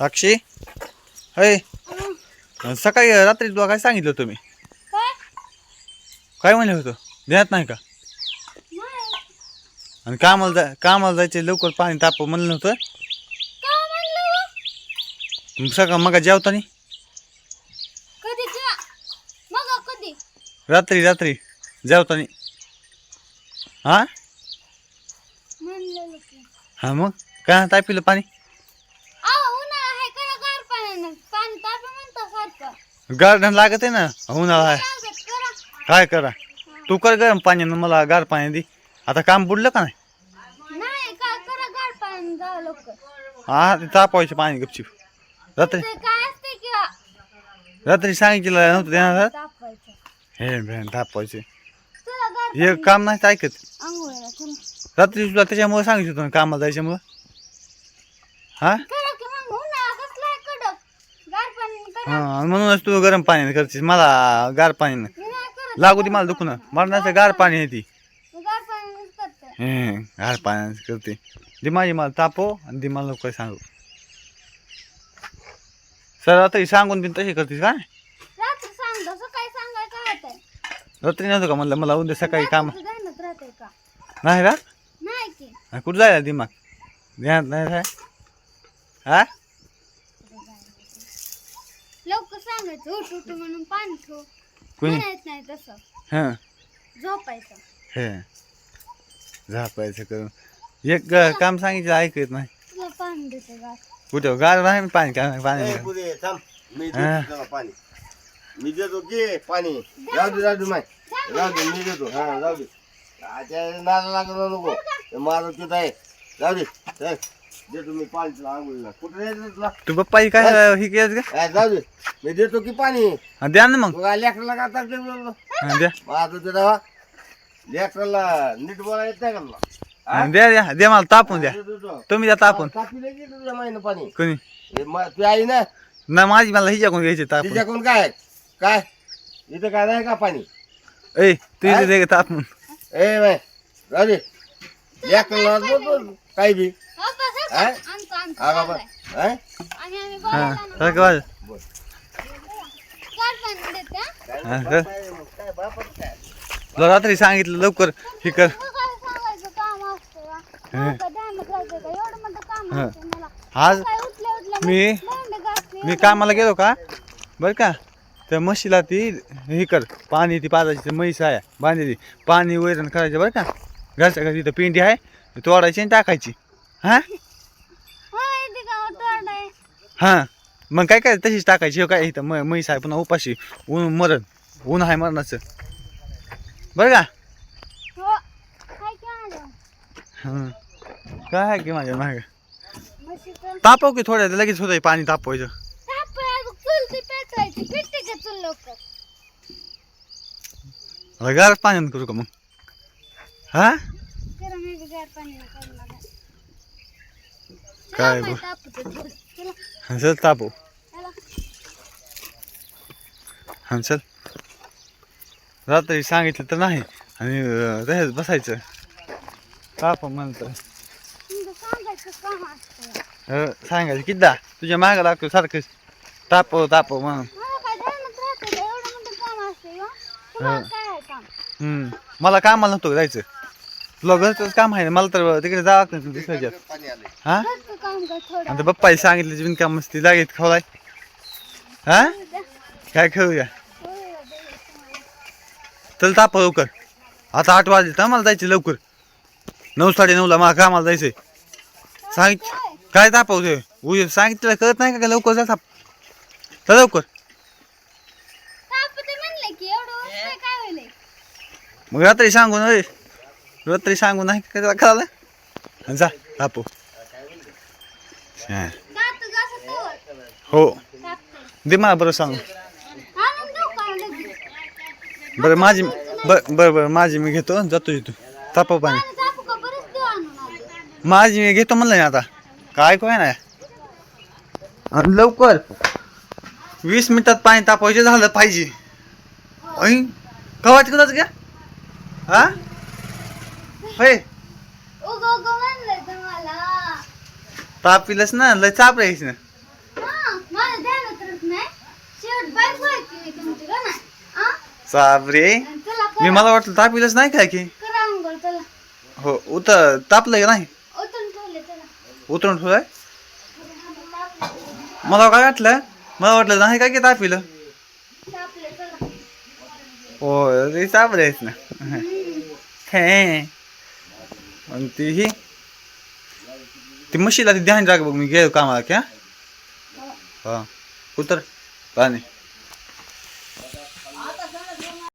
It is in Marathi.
साक्षी हय. सकाळी रात्री तुला काय सांगितलं तुम्ही काय काय म्हणलं होतं? ध्यानात नाही का? आणि कामाला जा कामाला जायचे लवकर पाणी ताप म्हणलं नव्हतं? सकाळ मग जेवतानी? रात्री रात्री जेवतानी. हा? हा मग? काय तापिलं पाणी अहो उन्हाळा आहे करा गार पाण्यानं पाणी ताप म्हणता सारखं गार्डन लागत आहे ना? उन्हाळा आहे. काय करा? तू कर गरम पाण्यानं मला गार पाणी दे. आता काम बुडलं का नाही? नाही काय करा गार पाण्यानं जावं लवकर. हा ते तापवायचं पाणी गपचिप. रात्री ते काय असते की रात्री सांगितलं नव्हतं देणार तापवायचं. हे बॅन तापवायचे. तुला गार हे काम नाही तर ऐकत. आंघोळीला चला. रात्री तुला त्याच्यामुळे सांगितलं होतं ना कामाला जायच्यामुळं. हा की मग उन्हाळा कसला आहे कडक गार पाणी करा हा म्हणूनच तू गरम पाण्याने करतेस मला गार पाण्यानं. नाही करत लागू दे मला दुखणं मरणाचं गार पाणी आहे ती गार पाण्यानंच करते हे गार पाण्याने करते. दे माझी मला तापो आणि दे मला काय सांगू. सर रात्री सांगून बिन तशी करतेस काय रात्री नव्हतं का म्हणलं? मला उद्या सकाळी काम ध्यानात नाही रा नाही की. कुठं जायला दिमाग? ध्यान नाही हा लवकर सांगायचं उठ उठ म्हणून पाणी ठेव. कुणी? म्हणायचं नाही तसं. हां. झोपायचं. हे. झापायचं करून. एक ग- काम सांगितलं ऐकत नाही. तुला पाणी देते गार कुठं गार नाही पाणी काय पाणी. ए, थांब. मी हा. देतो तुला पाणी. मी देतो घे पाणी. जाऊ दे जाऊ दे माय. जाऊ दे मी देतो. हा जाऊ दे. आच्या नाला लागला नको. ते माझं तिथं आहे. जाऊ दे. चल. देतो मी पाणी तुला आंघोळीला. कुठे द्यायचं तुला? तू बाप्पा काय हे? केलं का? काय जाऊ दे. मी देतो की पाणी. हा, द्या ना मग. मग लेकराला का हा, द्या. माझं ते दवा लेकराला नीट बोला येत नाही का तुला हा, द्या द्या. द्या मला तापून द्या. देतो तुम्ही द्या तापून. तुझ्या माहिती पाणी. कोणी? हे म- तू आई ना? ना माझी मला हिच्याकडून घ्यायचे तापून. तिच्याकडून काय? काय? इथं काय नाही का पाणी? ए तुझे दे तापून. ए बाय जाऊ दे. लेकराला बोलतो काही बी. बाबा. हा? रात्री सांगितलं लवकर हे कर. आज मी मी कामाला गेलो का? बरं का? त्या म्हशीला ती हे कर. पाणी ती पाजायची ती म्हैस आहे बांधलेली. पाणी वैरण करायचं बरं का? घरच्या घरी तिथं पिंडी आहे ती तोडायची आणि टाकायची. हां. हां. मग काय काय तशीच टाकायची? हो काय इथं म म्हैस आहे पुन्हा उपाशी. ऊन मरण. ऊन आहे मरणाचं. बरं का? हो. हाय की माझ्या? हां. काय आहे की माझ्या मागं. तापव की थोड्या लगेच होतं पाणी तापवायचं. गारच पाण्यानं करू का मग? हां जरा मी बी गार पाण्यानं करून बघा. काय चला, बरं. माय तापतं थोडं. चला, हां चल तापव चला. हां चल रात्री सांगितलं तर नाही आणि तसंच बसायचं. ताप म्हणतं सांगायचं किद्दा? तुझ्या मागं लागतो सारखं. तापव तापव म्हणून. मला कामाला नव्हतं जायचं. तुला घरचंच काम आहे ना? मला तर तिकडे जावं लागतं दुसऱ्याच्यात पाणी आले हा? घरचं काम कर थोडं. आता पप्पाही सांगितलं बिनकाम मस्ती लागेल खावाय हा? काय खाऊया चल ताप लवकर. आता आठ वाजले तर मला जायचं लवकर. नऊ साडे नऊला मला कामाला जायचंय. सांगित काय तापवतोय उद्या सांगितलं कळत नाही का काय? लवकर जा ताप चल लवकर. तापते म्हणले की एवढं उष्ण काय होईल? मग रात्री सांगू ना रे रात्री सांगू नाही का आणि जा तापव हा. हो. दे मला बरं सांग? बरं माझी बरं बरं बरं माझी मी घेतो. जातो पाणी. पाणी तापू आधी. माझी मी घेतो म्हणलं ना आता. काय काय नाही आणि लवकर. वीस मिनिटात पाणी तापवायचे झालं पाहिजे. कवाच कुणाच घ्या हा? हे ताप पिलस ना लय चाप राहीस ना ताप मी मला वाटलं ताप नाही काय की? हो उत तापलंय नाही? उतरून ठेवलंय? मला काय वाटलं? मला वाटलं नाही काय की ताप पिलं? हो ताप राहीस ना हे. आणि ती ही ती म्हशीला ती ध्यान राख बघ मी गेलो कामाला क्या? हा. उतर पाणी.